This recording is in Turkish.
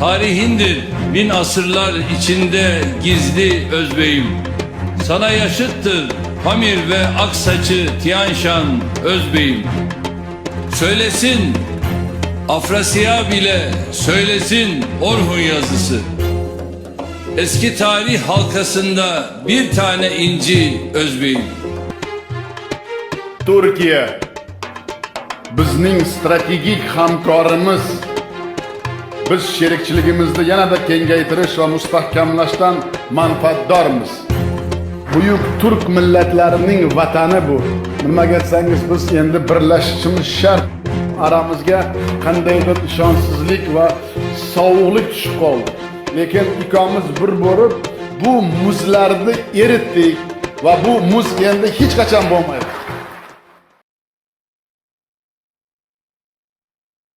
Tarihindir bin asırlar içinde gizli özbeyim. Sana yaşıttır Pamir ve Aksaç'ı Tiyanşan özbeyim. Söylesin Afrasiya bile söylesin Orhun yazısı. Eski tarih halkasında bir tane inci özbeyim. Turkiya bizning strategik hamkorimiz. Biz sherikchiligimizni yanada kengaytirish va mustahkamlashdan manfaatdormiz. Buyuk turk millatlarining vatani bu. Nimaga desangiz biz endi birlashishimiz shart. Aramizga qandaydir ishonchsizlik va sovuqlik tushib qoldi. Lekin ikkomiz bir bo'lib bu muzlarni eritdik va bu muz endi hech qachon bo'lmaydi.